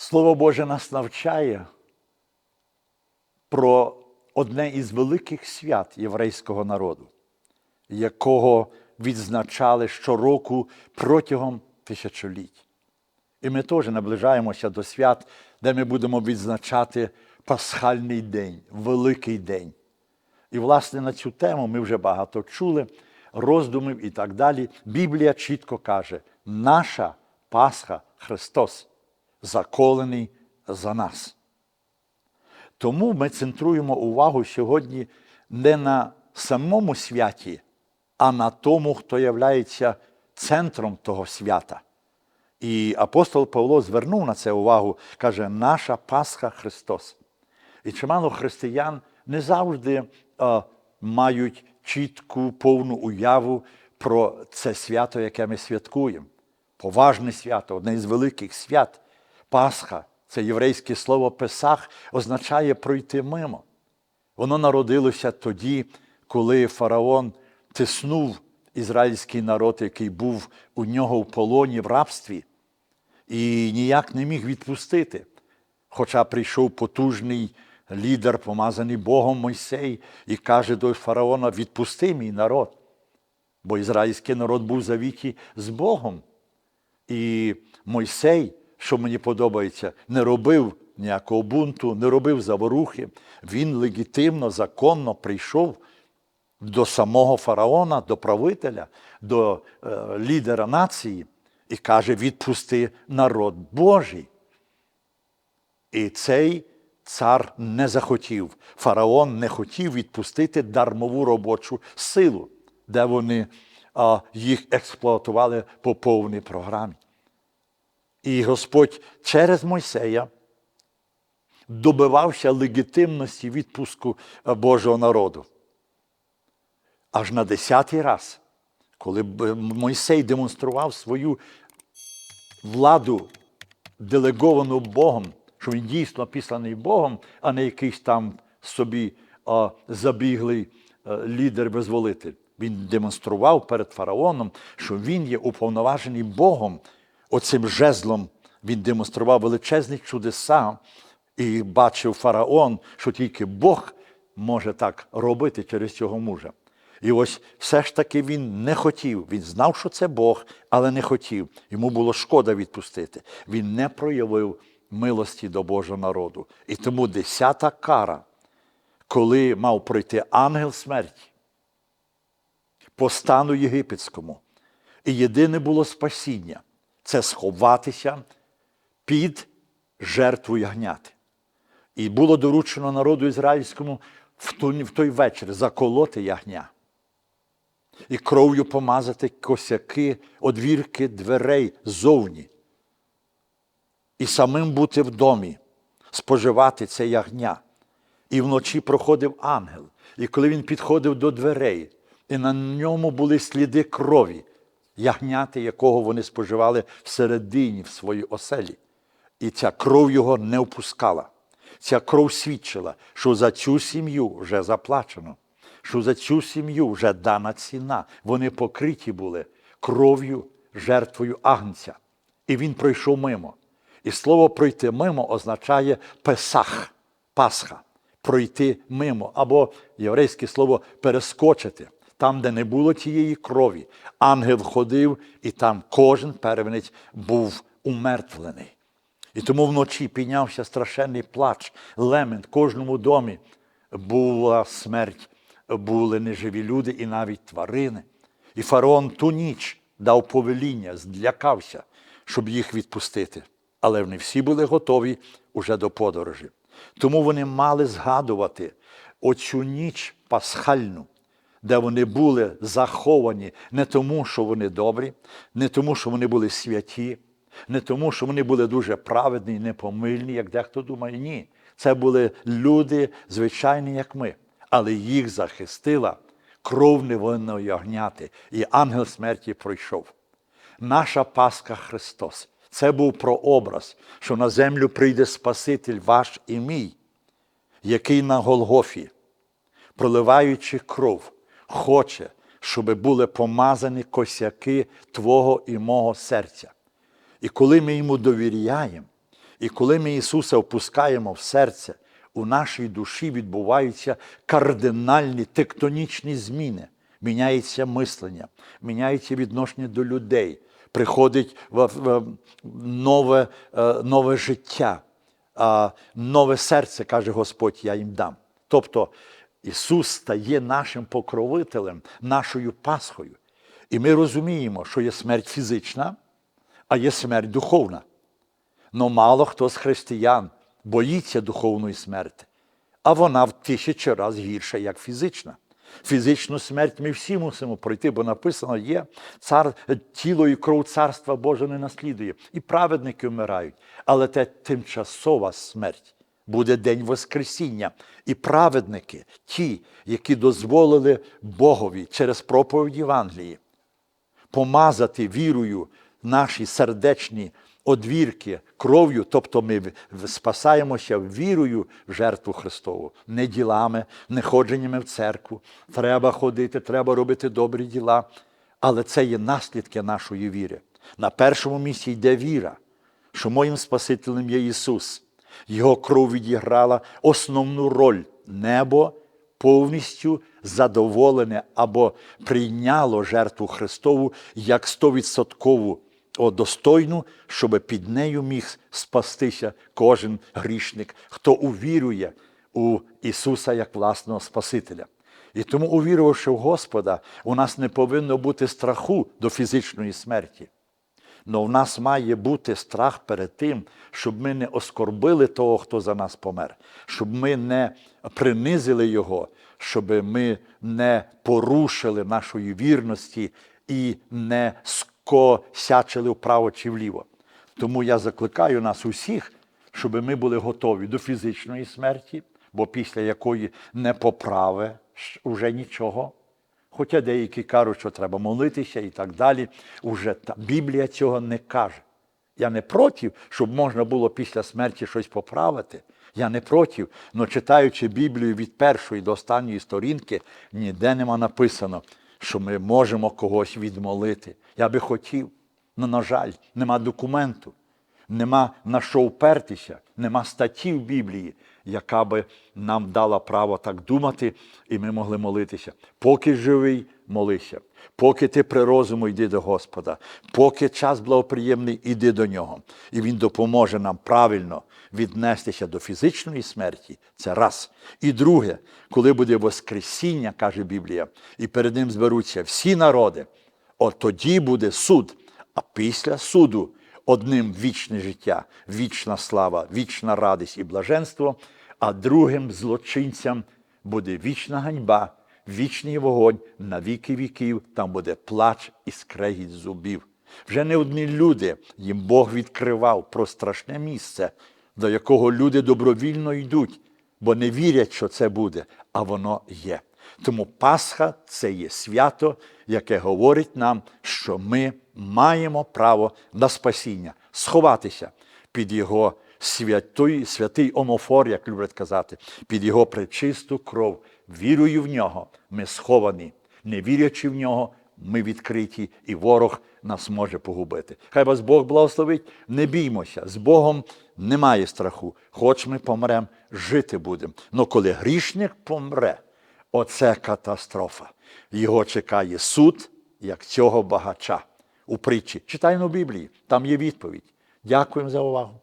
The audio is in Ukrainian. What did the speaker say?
Слово Боже нас навчає про одне із великих свят єврейського народу, якого відзначали щороку протягом тисячоліть. І ми теж наближаємося до свят, де ми будемо відзначати Пасхальний день, Великий день. І, власне, на цю тему ми вже багато чули, роздумів і так далі. Біблія чітко каже, наша Пасха Христос заколений за нас. Тому ми центруємо увагу сьогодні не на самому святі, а на тому, хто являється центром того свята. І апостол Павло звернув на це увагу, каже, наша Пасха Христос. І чимало християн не завжди е, мають чітку, повну уяву про це свято, яке ми святкуємо. Поважне свято, одне із великих свят. Пасха, це єврейське слово Песах, означає пройти мимо. Воно народилося тоді, коли фараон тиснув ізраїльський народ, який був у нього в полоні в рабстві, і ніяк не міг відпустити. Хоча прийшов потужний лідер, помазаний Богом Мойсей, і каже до фараона: відпусти мій народ. Бо ізраїльський народ був завіті з Богом. І Мойсей, що мені подобається, не робив ніякого бунту, не робив заворухи. Він легітимно, законно прийшов до самого фараона, до правителя, до е, лідера нації і каже: відпусти народ Божий. І цей цар не захотів. Фараон не хотів відпустити дармову робочу силу, де вони а, їх експлуатували по повній програмі. І Господь через Мойсея добивався легітимності відпуску е, Божого народу. Аж на десятий раз, коли Мойсей демонстрував свою владу, делеговану Богом, що він дійсно післаний Богом, а не якийсь там собі а, забіглий а, лідер-визволитель. Він демонстрував перед фараоном, що він є уповноважений Богом. Оцим жезлом він демонстрував величезні чудеса, і бачив фараон, що тільки Бог може так робити через цього мужа. І ось все ж таки він не хотів. Він знав, що це Бог, але не хотів. Йому було шкода відпустити. Він не проявив милості до Божого народу. І тому десята кара, коли мав пройти ангел смерті по стану єгипетському. І єдине було спасіння це сховатися під жертву ягняти. І було доручено народу ізраїльському в той, вечір заколоти ягня і кров'ю помазати косяки, одвірки дверей зовні. І самим бути в домі, споживати це ягня. І вночі проходив ангел. І коли він підходив до дверей, і на ньому були сліди крові, ягняти, якого вони споживали всередині в своїй оселі. І ця кров його не впускала. Ця кров свідчила, що за цю сім'ю вже заплачено, що за цю сім'ю вже дана ціна. Вони покриті були кров'ю, жертвою агнця. І він пройшов мимо. І слово пройти мимо означає песах, Пасха, пройти мимо, або єврейське слово перескочити. Там, де не було тієї крові, ангел ходив, і там кожен первенець був умертвлений. І тому вночі піднявся страшенний плач, лемент, в кожному домі була смерть, були неживі люди і навіть тварини. І фараон ту ніч дав повеління, злякався, щоб їх відпустити. Але вони всі були готові уже до подорожі. Тому вони мали згадувати оцю ніч пасхальну, де вони були заховані не тому, що вони добрі, не тому, що вони були святі, не тому, що вони були дуже праведні і непомильні, як дехто думає. Ні. Це були люди, звичайні, як ми, але їх захистила кров невинного ягняти, і ангел смерті пройшов. Наша Пасха Христос. Це був прообраз, що на землю прийде Спаситель ваш і мій, який на Голгофі, проливаючи кров, хоче, щоб були помазані косяки Твого і мого серця. І коли ми йому довіряємо, І коли ми Ісуса опускаємо в серце, у нашій душі відбуваються кардинальні тектонічні зміни. Міняється мислення, міняється відношення до людей, приходить нове, е, нове життя, нове серце, каже Господь, я їм дам. Тобто Ісус стає нашим покровителем, нашою Пасхою. І ми розуміємо, що є смерть фізична, а є смерть духовна. Но мало хто з християн боїться духовної смерті, а вона в тисячі разів гірша, як фізична. Фізичну смерть ми всі мусимо пройти, бо написано є, цар, тіло і кров царства Боже не наслідує. І праведники вмирають. Але це тимчасова смерть. Буде день Воскресіння. І праведники, ті, які дозволили Богові через проповідь Євангелії, помазати вірою наші сердечні одвірки кров'ю, тобто ми спасаємося вірою в жертву Христову, не ділами, не ходженнями в церкву. Треба ходити, треба робити добрі діла. Але це є наслідки нашої віри. На першому місці йде віра, що моїм Спасителем є Ісус. Його кров відіграла основну роль. Небо повністю задоволене або прийняло жертву Христову як стовідсоткову достойну, щоб під нею міг спастися кожен грішник, хто увірує у Ісуса як власного Спасителя. І тому, увірувавши в Господа, у нас не повинно бути страху до фізичної смерті. Но в нас має бути страх перед тим, щоб ми не оскорбили того, хто за нас помер, щоб ми не принизили Його, щоб ми не порушили нашої вірності і не скосячили вправо чи вліво. Тому я закликаю нас усіх, щоб ми були готові до фізичної смерті, бо після якої не поправи уже нічого. Хоча деякі кажуть, що треба молитися і так далі. Уже та Біблія цього не каже. Я не проти, щоб можна було після смерті щось поправити. Я не проти, але читаючи Біблію від першої до останньої сторінки, ніде нема написано, що ми можемо когось відмолити. Я би хотів, але, на жаль, нема документу, нема на що впертися, нема статті в Біблії, яка би нам дала право так думати, і ми могли молитися. Поки живий, молися. Поки ти при розуму йди до Господа, поки час благоприємний, іди до нього. І Він допоможе нам правильно віднестися до фізичної смерті. Це раз. І друге, коли буде Воскресіння, каже Біблія, і перед ним зберуться всі народи, от тоді буде суд. А після суду одним вічне життя, вічна слава, вічна радість і блаженство, а другим злочинцям буде вічна ганьба, вічний вогонь на віки віків, там буде плач і скрегіт зубів. Вже не одні люди їм Бог відкривав про страшне місце, до якого люди добровільно йдуть, бо не вірять, що це буде, а воно є. Тому Пасха це є свято, яке говорить нам, що ми маємо право на спасіння, сховатися під його святий, святий омофор, як люблять казати, під його пречисту кров. Вірою в нього ми сховані, не вірячи в нього, ми відкриті, і ворог нас може погубити. Хай вас Бог благословить, не біймося, з Богом немає страху. Хоч ми помремо, жити будемо. Но коли грішник помре, оце катастрофа. Його чекає суд, як цього багача у притчі. Читаємо в Біблії, там є відповідь. Дякуємо за увагу.